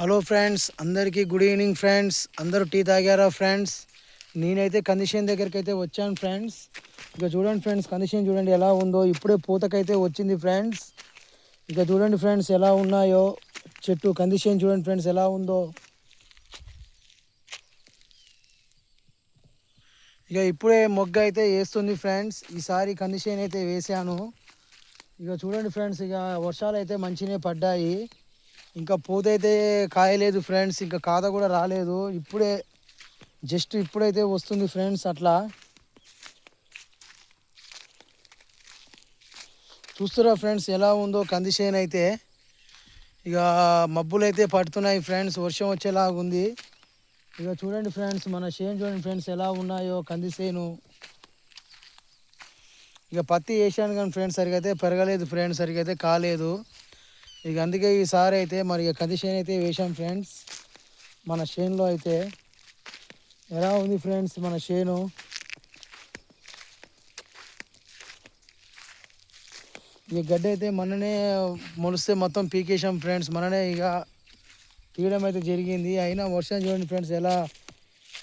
Hello friends అందరికీ good evening friends. అందరూ tea తాగారా ఫ్రెండ్స్? నేనైతే కందిషన్ దగ్గరికి అయితే వచ్చాను ఫ్రెండ్స్. ఇక చూడండి ఫ్రెండ్స్ కండిషన్ చూడండి ఎలా ఉందో. ఇప్పుడే పూతకైతే వచ్చింది ఫ్రెండ్స్. ఇక చూడండి ఫ్రెండ్స్ ఎలా ఉన్నాయో. చెట్టు కండిషన్ చూడండి ఫ్రెండ్స్ ఎలా ఉందో. ఇక ఇప్పుడే మొగ్గ అయితే వేస్తుంది ఫ్రెండ్స్. ఈసారి కండిషన్ అయితే వేసాను ఇక చూడండి ఫ్రెండ్స్ ఇక వర్షాలు అయితే మంచినే పడ్డాయి. ఇంకా పోతైతే కాయలేదు ఫ్రెండ్స్ ఇంకా కాద కూడా రాలేదు. ఇప్పుడే జస్ట్ ఇప్పుడైతే వస్తుంది ఫ్రెండ్స్ అట్లా. చూస్తురా ఫ్రెండ్స్ ఎలా ఉందో కందిసేను అయితే. ఇక మబ్బులు అయితే పడుతున్నాయి ఫ్రెండ్స్ వర్షం వచ్చేలాగా ఉంది. ఇక చూడండి ఫ్రెండ్స్ మన చేను చూడండి ఫ్రెండ్స్ ఎలా ఉన్నాయో కందిసేను ఇక పత్తి వేసాను కానీ ఫ్రెండ్స్ సరిగైతే అయితే పెరగలేదు ఫ్రెండ్స్ సరిగైతే అయితే కాలేదు. ఇక అందుకే ఈసారి అయితే మరి ఇక కంది చేను అయితే వేసాం ఫ్రెండ్స్. మన చేనులో అయితే ఎలా ఉంది ఫ్రెండ్స్ మన చేను ఈ గడ్డ అయితే మననే మొలిస్తే మొత్తం పీకేసాం ఫ్రెండ్స్. మననే ఇక తీయడం అయితే జరిగింది. అయినా వర్షం చూడండి ఫ్రెండ్స్ ఎలా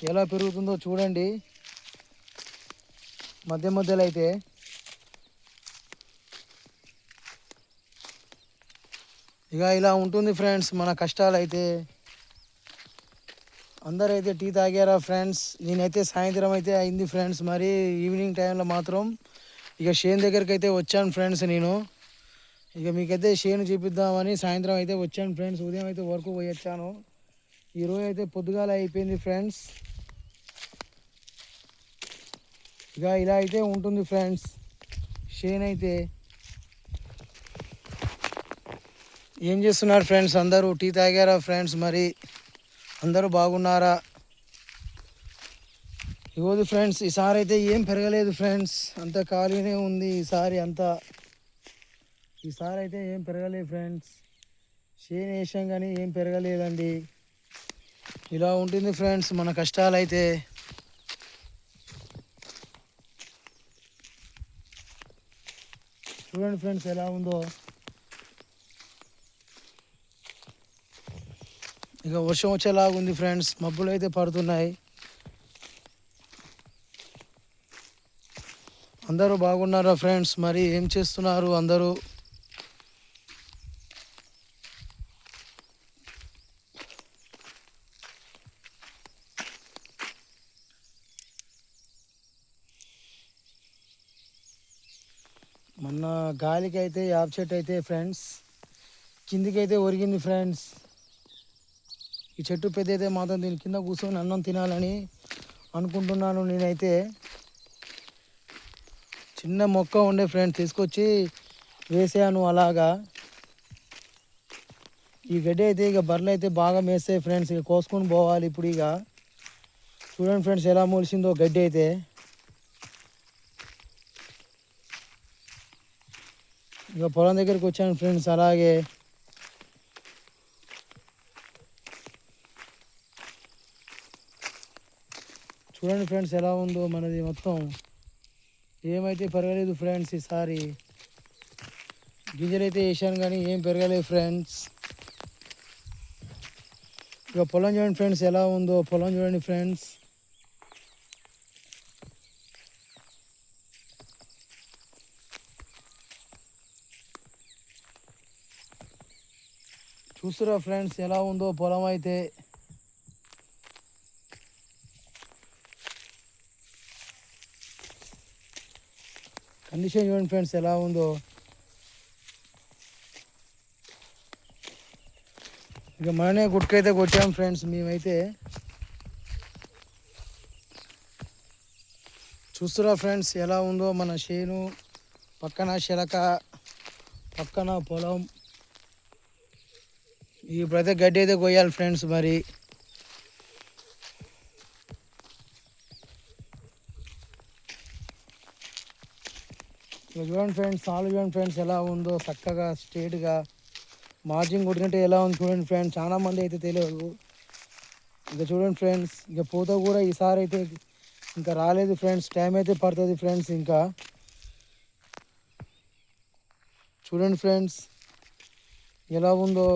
ఎలా పెరుగుతుందో చూడండి. మధ్య మధ్యలో అయితే ఇక ఇలా ఉంటుంది ఫ్రెండ్స్ మన కష్టాలు అయితే అందరైతే టీ తాగారా ఫ్రెండ్స్? నేనైతే సాయంత్రం అయితే అయింది ఫ్రెండ్స్ మరి ఈవినింగ్ టైంలో మాత్రం ఇక షేన్ దగ్గరికి అయితే వచ్చాను ఫ్రెండ్స్ నేను. ఇక మీకైతే షేన్ చూపిద్దామని సాయంత్రం అయితే వచ్చాను ఫ్రెండ్స్ ఉదయం అయితే వర్క్ పోయి వచ్చాను. ఈరోజు అయితే పొద్దుగాల అయిపోయింది ఫ్రెండ్స్. ఇక ఇలా అయితే ఉంటుంది ఫ్రెండ్స్ షేన్ అయితే. ఏం చేస్తున్నారు ఫ్రెండ్స్ అందరూ టీ తాగారా ఫ్రెండ్స్ మరి అందరూ బాగున్నారా? ఇవ్వదు ఫ్రెండ్స్ ఈసారి అయితే ఏం పెరగలేదు ఫ్రెండ్స్ అంత ఖాళీనే ఉంది ఈసారి అంతా. ఈసారి అయితే ఏం పెరగలేదు ఫ్రెండ్స్ షేన్ వేసాం కానీ ఏం పెరగలేదండి. ఇలా ఉంటుంది ఫ్రెండ్స్ మన కష్టాలు అయితే చూడండి ఫ్రెండ్స్ ఎలా ఉందో. ఇక వర్షం వచ్చేలాగా ఉంది ఫ్రెండ్స్ మబ్బులు అయితే పడుతున్నాయి. అందరూ బాగున్నారా ఫ్రెండ్స్? మరి ఏం చేస్తున్నారు అందరూ? మొన్న గాలికి అయితే యాప్ చెట్టు అయితే ఫ్రెండ్స్ కిందికి అయితే ఒరిగింది ఫ్రెండ్స్. ఈ చెట్టు పెద్ద అయితే మాత్రం దీని కింద కూర్చొని అన్నం తినాలని అనుకుంటున్నాను నేనైతే. చిన్న మొక్క ఉండే ఫ్రెండ్స్ తీసుకొచ్చి వేసాను అలాగా. ఈ గడ్డి అయితే ఇక బర్రెలు అయితే బాగా మేస్తాయి ఫ్రెండ్స్ ఇక కోసుకొని పోవాలి ఇప్పుడు ఇక. చూడండి ఫ్రెండ్స్ ఎలా మొలిసిందో గడ్డి అయితే. ఇక పొలం దగ్గరికి వచ్చాను ఫ్రెండ్స్ అలాగే. చూడండి ఫ్రెండ్స్ ఎలా ఉందో మనది మొత్తం. ఏమైతే పెరగలేదు ఫ్రెండ్స్ ఈసారి. గింజలు అయితే వేసాను కానీ ఏం పెరగలేదు ఫ్రెండ్స్ ఇక పొలం చూడండి ఫ్రెండ్స్ ఎలా ఉందో పొలం చూడండి ఫ్రెండ్స్ చూస్తురా ఫ్రెండ్స్ ఎలా ఉందో పొలం అయితే. కండిషన్ చూడండి ఫ్రెండ్స్ ఎలా ఉందో. ఇక మననే గుట్టుకైతే కొట్టాం ఫ్రెండ్స్ మేమైతే. చూస్తురా ఫ్రెండ్స్ ఎలా ఉందో మన చేను. పక్కన శిలక పక్కన పొలం. ఇప్పుడైతే గడ్డి అయితే కొయ్యాలి ఫ్రెండ్స్ మరి. చూడండి ఫ్రెండ్స్ సాలు చూడండి ఫ్రెండ్స్ ఎలా ఉందో చక్కగా స్ట్రేట్గా మార్జింగ్ కొట్టినట్టే ఎలా ఉంది చూడండి ఫ్రెండ్స్ చాలా మంది అయితే తెలియదు. ఇక చూడండి ఫ్రెండ్స్ ఇక పూత కూడా ఈసారి అయితే ఇంకా రాలేదు ఫ్రెండ్స్ టైం అయితే పడుతుంది ఫ్రెండ్స్ ఇంకా. చూడండి ఫ్రెండ్స్ ఎలా ఉందో.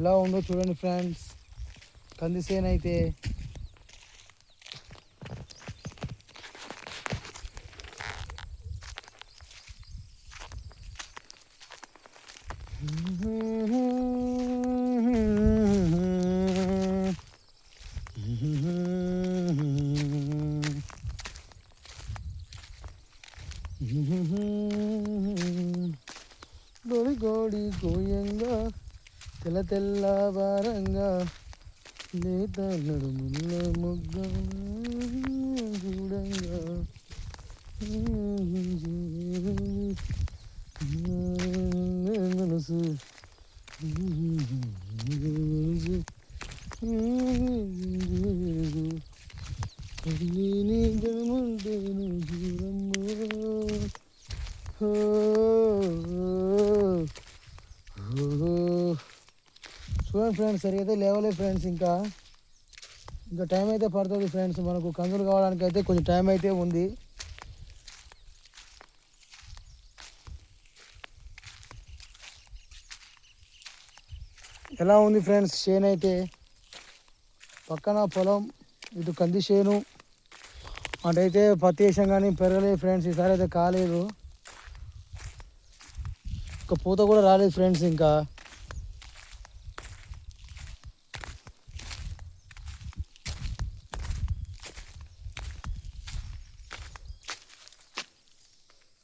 ఎలా ఉందో చూడండి ఫ్రెండ్స్ కందిసేనైతే గోడి గోడి గోయంగా తెల్ల తెల్ల వారంగా నేత నడుముల ముగ్గ. నీ చూడండి ఫ్రెండ్స్ సరిగైతే లేవలే ఫ్రెండ్స్ ఇంకా. ఇంకా టైం అయితే పడుతుంది ఫ్రెండ్స్ మనకు కందులు కావడానికి అయితే కొంచెం టైం అయితే ఉంది. ఎలా ఉంది ఫ్రెండ్స్ చేనైతే అయితే? పక్కన పొలం ఇటు కంది చేను అటైతే పత్తి వేసాం కానీ పెరగలేదు ఫ్రెండ్స్ ఈసారి అయితే కాలేదు. ఒక పూత కూడా రాలేదు ఫ్రెండ్స్ ఇంకా.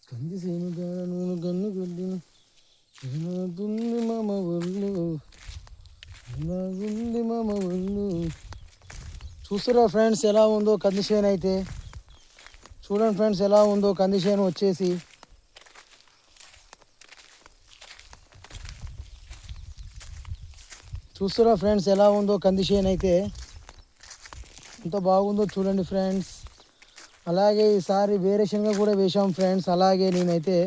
కంది సేను చూస్తారా ఫ్రెండ్స్ ఎలా ఉందో కందిషేన్ అయితే. చూడండి ఫ్రెండ్స్ ఎలా ఉందో కందిషేన్ వచ్చేసి. చూస్తారా ఫ్రెండ్స్ ఎలా ఉందో కంది అయితే. ఎంత బాగుందో చూడండి ఫ్రెండ్స్. అలాగే ఈసారి వేరే శనగ కూడా వేసాం ఫ్రెండ్స్ అలాగే నేనైతే.